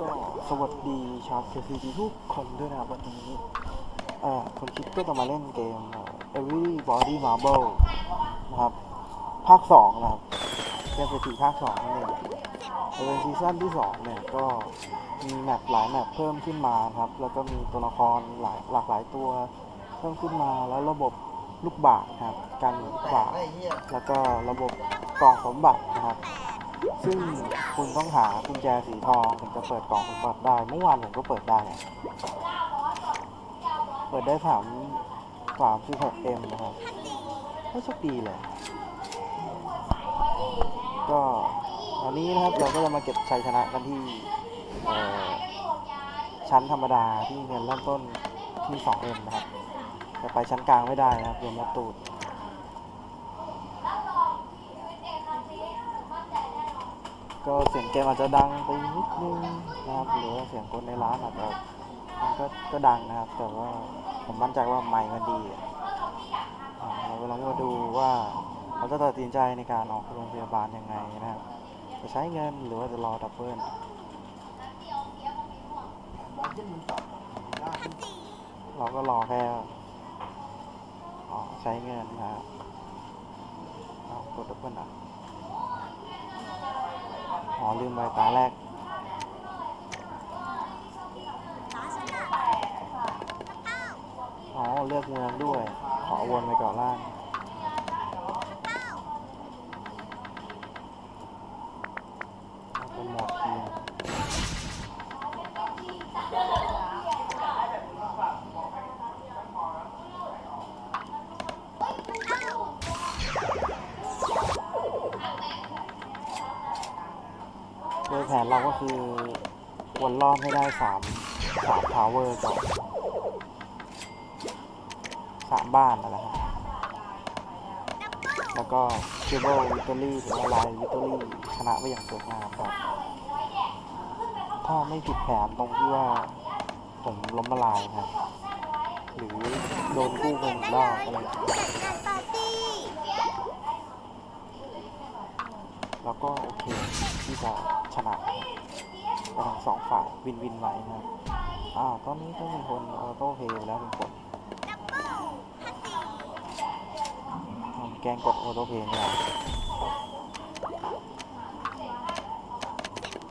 ก็สวัสดีชาวเซซีดีทุกคนด้วยนะครับวันนี้เอ่อคนคิดก็จะมาเล่นเกม Everybody Marble นะครับ ภาค2นะครับเกมเศรษฐีภาค2นั่นเองเป็นซีซั่นที่2เนี่ยก็มีแมปหลายแมปเพิ่มขึ้นมาครับ แล้วก็มีตัวละครหลายหลากหลายตัวเพิ่มขึ้นมาแล้วระบบลูกบาศก์นะครับการหมุนบาศก์แล้วก็ระบบกล่องสมบัตินะครับ ซึ่งคุณต้องหากุญแจสีทองถึงจะเปิดกล่องสมบัติได้เมื่อวานผมก็เปิดได้ เปิดได้สามสามสิบหกเอ็มนะครับก็โชคดีเลย ก็วันนี้นะครับเราก็จะมาเก็บชัยชนะกันที่ชั้นธรรมดาที่เงินเริ่มต้นที่สองเอ็มนะครับ จะไปชั้นกลางไม่ได้นะครับเรียนมาตูด ก็เสียงเกมอาจจะดังไปนิดนึงนะครับหรือว่าเสียงคนในร้านอาจจะมันก็ก็ดังนะครับ แต่ว่าผมมั่นใจว่าไมค์มันดีอะอ่าเราเรามาดูว่าเราจะตัดสินใจในการออกโรงพยาบาลยังไงนะครับจะใช้เงินหรือว่าจะรอดับเบิลเราก็รอแค่อ๋อใช้เงินนะครับเอากดดับเบิลอะ อ๋อลืมไปตาแรกอ๋อเลือกเมืองด้วย ขอวนไปก่อนล่าง นเราก็คือวนรอบให้ได้สามสามทาวเวอร์ก่อนสามบ้านนั่นแหละครับแล้วก็เคเบิลวิตอรี่หรือว่าลายวิตอรี่ชนะไปอย่างสวยงามครับ ถ้าไม่ผิดแผนตรงที่ว่าผมล้มละลายครับ หรือโดนกู้ไปหนึ่งรอบอะไรอย่างเงี้ยจัดงานปาร์ตี้แล้วก็โอเคที่จะ ชนะไปทั้งสองฝ่ายวินวินไว้นะครับอ่าตอนนี้ก็มีคนออโต้เพย์แล้วหนึ่งคนดับเบิ้ลฮัตตี้มันแกล้งกดออโต้เพย์เนี่ย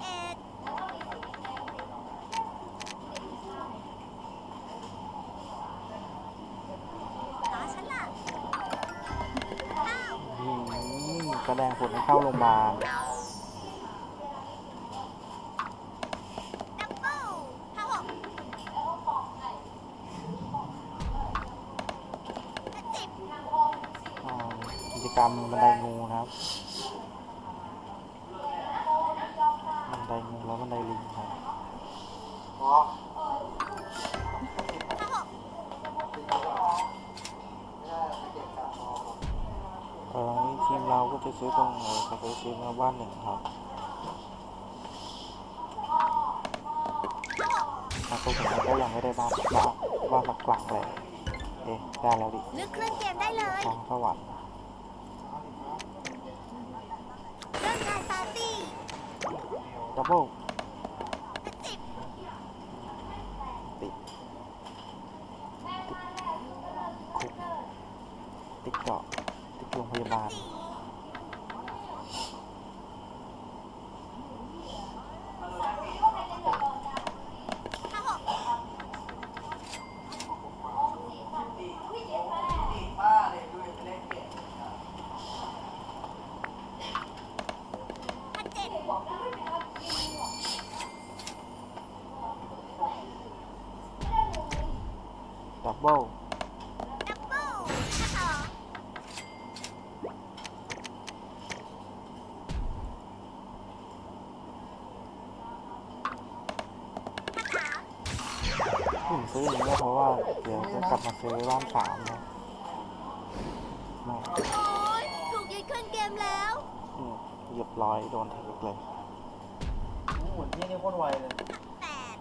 เอ็ดตาฉันล่ะเก้าอืมแสดงผลให้เข้าโรงพยาบาล ดับเบิ้ลห้าหกห้าสิบ อ่า กิจกรรมบันไดงูนะครับบันไดงูแล้วบันไดลิงครับห้าหกเออนี่ทีมเราก็ไปซื้อตรงเออไปซื้อมาบ้านหนึ่งครับมาตัวผมก็ยังไม่ได้บ้านบ้านบ้านหลักๆเลยเอ๊ะได้แล้วดิเลือกเครื่องเกมได้เลยทองสวรรค์ เริ่มงานปาร์ตี้ ดับเบิลห้าสิบติดคุกติดเกาะติดโรงพยาบาล ห้าหกห้าเจ็ด ดับเบิล ดับเบิ้ลห้าสองห้าสาม ผม ซื้ออย่างนี้ก็เพราะว่าเดี๋ยวจะกลับมาซื้อบ้านสามนะไม่โอ๊ยถูกยึดเครื่องเกมแล้ว อืมเรียบร้อยโดนเทคเลยหมุนที่นี่โคตรไวเลยแปด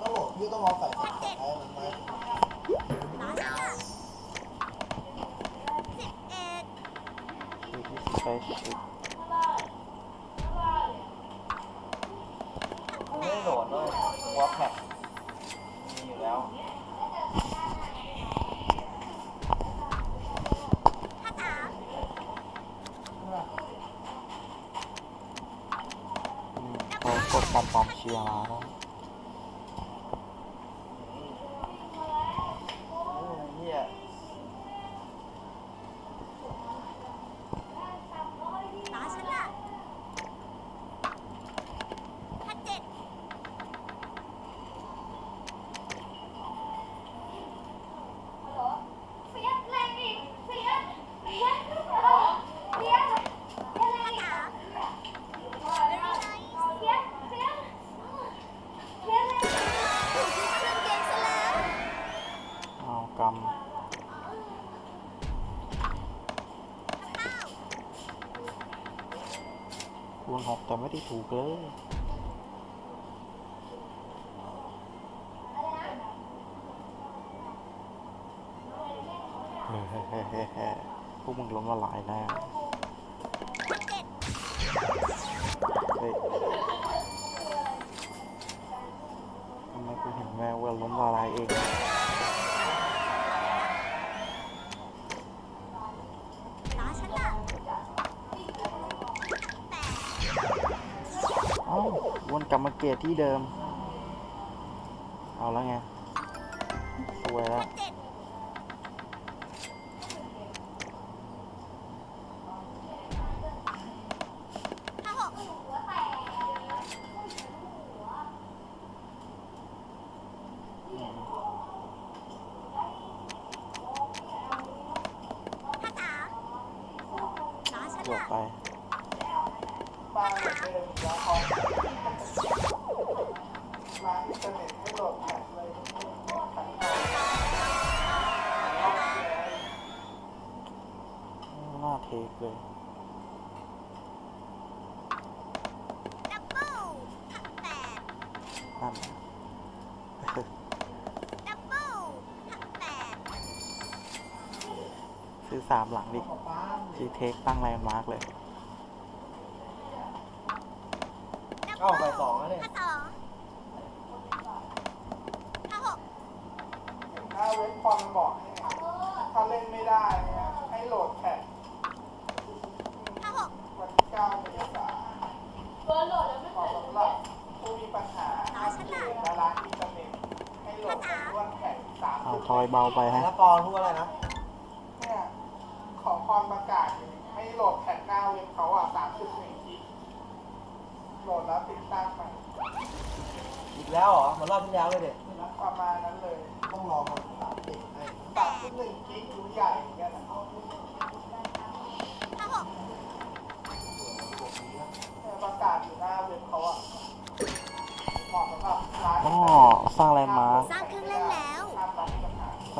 ต้องบอกพี่ต้องรอใส่ขาใช้มันไหมตาฉันล่ะสิบเอ็ดไปชิดไม่ได้โหลดด้วยวอลแพ็กมีอยู่แล้ว ถ้าสาม อืมเขากดการปลอมเชียร์มาแล้ว โอ้ยเฮีย ตาฉันล่ะถ้าเจ็ด เฟียสแรงอีกเฟียสเฟียสเฟียสเฟียส ถ้าสาม very nice เฟียสเฟียสเฟียส ถูกที่เครื่องเย็นซะแล้ว เอาก ถ้าเก้าำคูณหกแต่ ไม่ได้ถูกเลยพวกมึงล้มละลายแน่เฮ้ยทำไมกูเห็นแววว่าล้มละลายเอง มาเกตที่เดิม เอาแล้วไงสวยแล้ว เทคเลยดับเบิลถ้าแปดนั่นน่ะดับเบิลถ้าแปดซื้อสามหลังดิจีเทคตั้งแลนด์มาร์กเลย ดับเอ้าเบิไปลสองแล้วเนี่ยถ้าสองถ้าหกถ้าเว็บคอมมันบอกให้ถ้าเล่นไม่ได้เนี่ยให้โหลดแพ็ก ถ้าหก วันที่เก้าเมษายน เบอร์โหลดแล้วไม่ เหมาะสำหรับผู้มีปัญหาอัปเดตและร้านอินเทอร์เน็ตให้โหลดร่วมแพ็กสาม เอาสิบทอยเบาไปฮะ แล้วปอนพูดอะไรนะ เนี่ยของคอนประกาศอยู่ให้โหลดแผ่นหน้าเว็บเขาอะสามสิบหนึ่งกิกโหลดแล้วติดตั้งใหม่อีกแล้วเหรอเหมือนรอบที่แล้วเลยเด็กประมาณนั้นเลย ต้องรอคนสามสิบสามสิบหนึ่งกิกรู้ใหญ่เหมือนกันนะถ้าหกเนี่ยประกาศอยู่หน้าเว็บเขาอะเหมาะสำหรับร้านอ๋อ สร้างแลนด์มาร์คสร้าง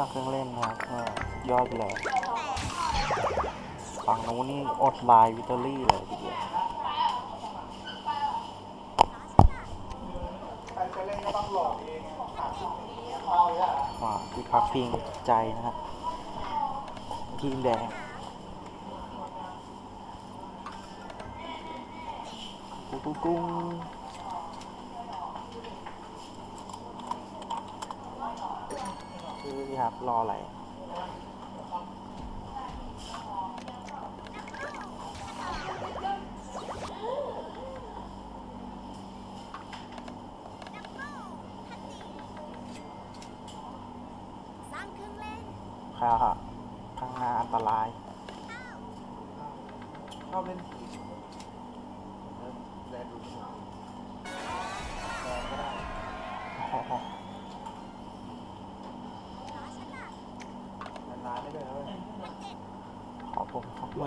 ร้างเครื่องเล่นนะครับยอดไปเลยฝั่งนู้นนี่อดไลน์วิตเตอรี่เลยทีเดียวใครจะเล่ะมาที่พักพิงใจนะฮะทีมแดงกุ้งกุ้งกุ้งคือสิค รออะไร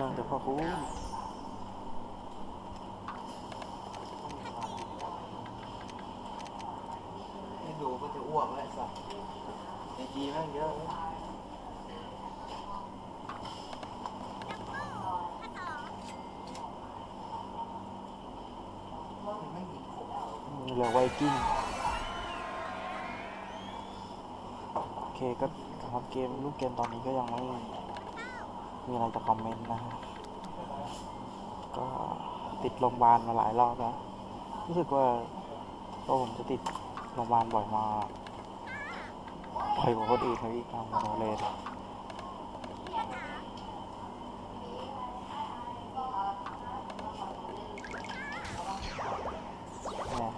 อผมขอบเมือเดี๋ยวพ่อคุณให้ดูก็จะอ้วกแล้วไอ้สัสในจีแม่งเยอะเลยดับเบิลถ้าสองไม่มีผมเหลือไวกิ้งโอเคก็สำหรับเกมลูกเกมตอนนี้ก็ยังไม่ มีอะไรจะคอมเมนต์นะฮะก็ติดโรงพยาบาลมาหลายรอบแล้วรู้สึกว่าตัวผมจะติดโรงพยาบาลบ่อยมาบ่อยกว่าคนอื่นเลยอีกตามมาโนเลนเนี่ย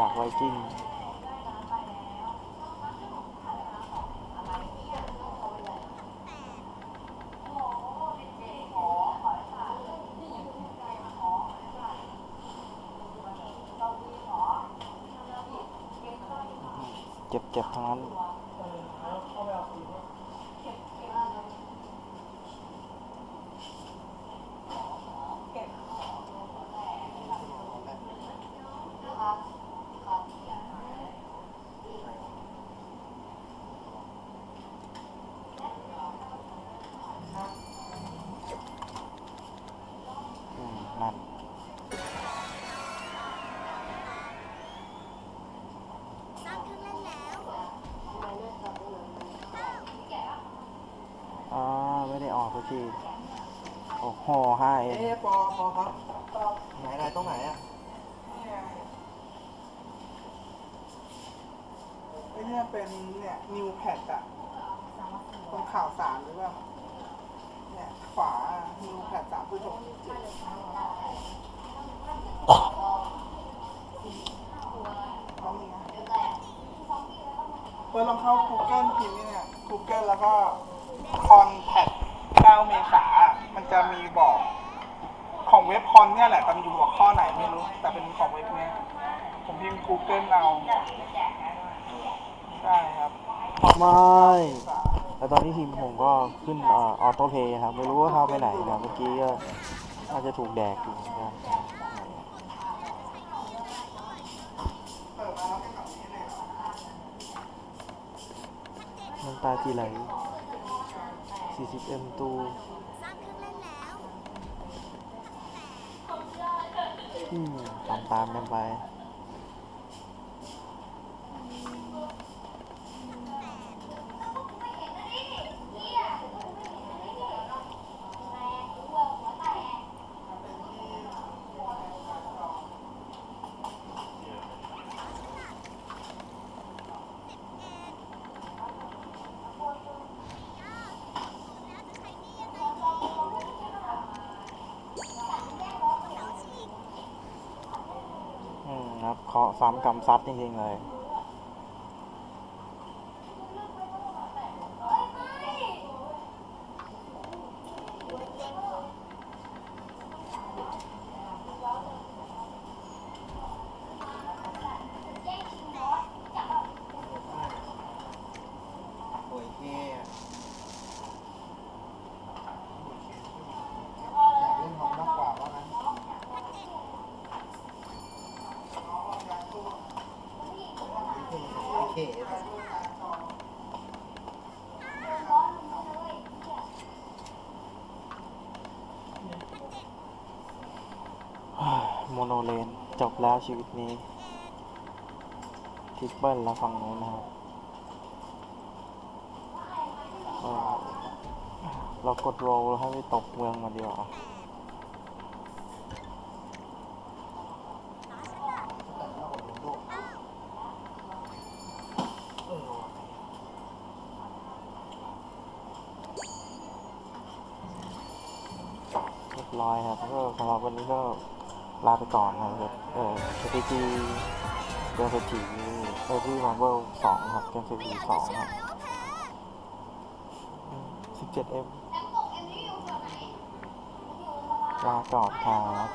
ดักไวกิ้ง เจ็ บเจ็บทั้งนั้น อืม นั่น สร้างเครื่องเล่นแล้ว อ่า ไม่ได้ออกสักทีโอ้โหห้าเองเอ๊ะปอปอครับไหนไหนตรงไหนอะไอ้เนี่ยเป็นเนี่ยนิวแพดอะตรงข่าวสารหรือเปล่าเนี่ยขวานิวแพดสามจุดหกเจ็ดต้องมีนะเปิดลองเข้า Google พิมพ์เนี่ย Google แล้วก็ Contact 9 เมษา มันจะมีบอกของเว็บคอนเนี่ยแหละแต่มันอยู่หัวข้อไหนไม่รู้ แต่เป็นของเว็บเนี้ย ผมพิมพ์ Google เอาใช่ครับไม่แล้วตอนนี้ทีมผมก็ขึ้นเออโต้เพย์ครับ ไม่รู้ว่าเข้าไปไหนนะเมื่อกี้ก็น่าจะถูกแดกอยู่เหมือนกันเปิดมาแล้วเป็นแบบนี้เลยเหรอน้ำตาจีไหล 40M ตูสร้างเครื่องเล่นแล้วอืมตามตามๆกันไป ซ้ำกำซัดจริงๆเลย โอ้ยเท่อะอยากเล่นฮอนมากกว่าว่างั้นโอเค โมโนเลน จบแล้วชีวิตนี้ทริปเปิลแล้วฝั่งนู้นนะครับเเรากดโรลให้ไปตกเมืองมาดีกว่าเรียบร้อยครับก็สำหรับวันนี้ก็ ลาไปก่อนนะครับเอ่อ KPG เกมเศรษฐีเอวี่มาร์เวลสองครับเกมเศรษฐีสองครับ 17M ลาก่อนครับ